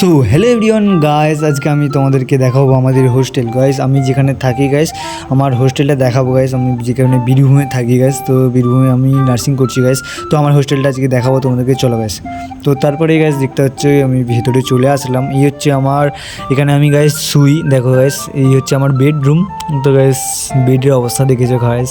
So hello everyone guys আজকে আমি তোমাদেরকে দেখাবো আমাদের হোস্টেল গাইস আমি যেখানে থাকি গাইস আমার হোস্টেলটা দেখাবো গাইস আমি যেখানে বীরভূমে থাকি গাইস তো বীরভূমে আমি নার্সিং করছি গাইস তো আমার হোস্টেলটা আজকে দেখাবো তোমাদেরকে, চলো গাইস তো তারপরে গাইস দেখতে হচ্ছে, আমি ভেতরে চলে আসলাম। এই হচ্ছে আমার, এখানে আমি গাইস শুই, দেখো গাইস এই হচ্ছে আমার বেডরুম তো গাইস বেডের অবস্থা দেখেছ গাইস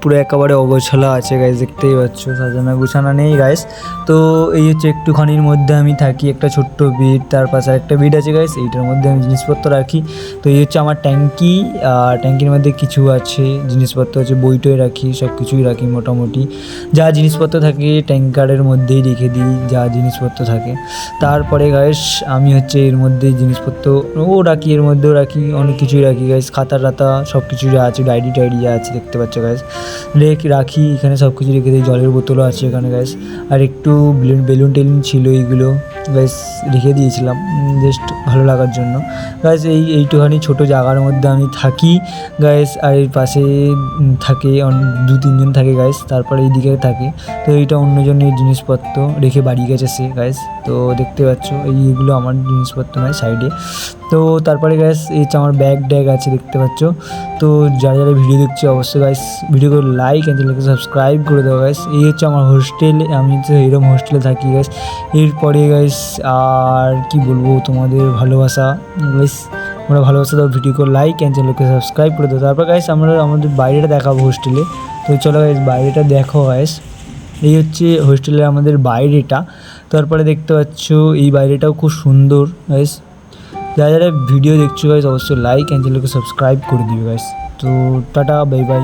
পুরো একেবারে অগোছালা আছে গাইস দেখতেই পাচ্ছ সাজানা গুছানা নেই গাইস তো এই হচ্ছে একটুখানির মধ্যে আমি থাকি, একটা ছোট্ট বেড তার পাশে একটা বেড আছে গাইস এইটার মধ্যে আমি জিনিসপত্র রাখি। তো এই হচ্ছে আমার ট্যাঙ্কি আর ট্যাঙ্কির মধ্যে কিছু আছে, জিনিসপত্র আছে বই টই রাখি সব কিছুই রাখি মোটামুটি। যা জিনিসপত্র থাকে ট্যাঙ্কারের মধ্যেই রেখে দিই, যা জিনিসপত্র থাকে। তারপরে গাইস আমি হচ্ছে এর মধ্যে জিনিসপত্র, ও রাখি, এর মধ্যেও রাখি, অনেক কিছুই রাখি গাইস খাতা টাতা সব কিছু যা আছে ডায়েরি টাইরি যা আছে, দেখতে পাচ্ছ গাইস রেখ, রাখি, এখানে সব কিছু রেখে দিই, জলের বোতলও আছে এখানে গাইস আর একটু বেলুন বেলুন টেলুন ছিল এইগুলো গাইস রেখে দিয়েছিলাম জাস্ট ভালো লাগার জন্য। গাইস এই এইটুখানি ছোটো জায়গার মধ্যে আমি থাকি। গাইস আর এর পাশে থাকে দু তিনজন থাকে গাইস তারপরে এইদিকে থাকে। তো এইটা অন্যজনের জিনিসপত্র রেখে বাড়ি গেছে সে গাইস তো দেখতে পাচ্ছ এইগুলো আমার জিনিসপত্র নয় সাইডে তো তারপরে গ্যাস এই আমার ব্যাগ ড্যাগ আছে, দেখতে পাচ্ছ। তো যারা যারা ভিডিও দেখছে, অবশ্যই গাইস ভিডিওকে লাইক অ্যান্ড চ্যানেলকে সাবস্ক্রাইব করে দেবো গাইস এই হচ্ছে আমার হোস্টেল আমি তো এরকম হোস্টেলে থাকি গাইস এরপরে গাইস আর কি বলব, তোমাদের ভালোবাসা। গাইস আমরা ভালোবাসা দাও ভিডিওকে লাইক অ্যান্ড চ্যানেলকে সাবস্ক্রাইব করে দেবো তারপর গাইস আমরা আমাদের বাইরেটা দেখাবো হোস্টেলে তো চলো গাইস বাইরেটা দেখো গাইস এই হচ্ছে হোস্টেলের আমাদের বাইরেটা। তারপরে দেখতে পাচ্ছ, এই বাইরেটাও খুব সুন্দর গাইস যারা যারা ভিডিও দেখছ গাইস অবশ্যই লাইক অ্যান্ড চ্যানেলকে সাবস্ক্রাইব করে দিবে গাইস তো টাটা বাই বাই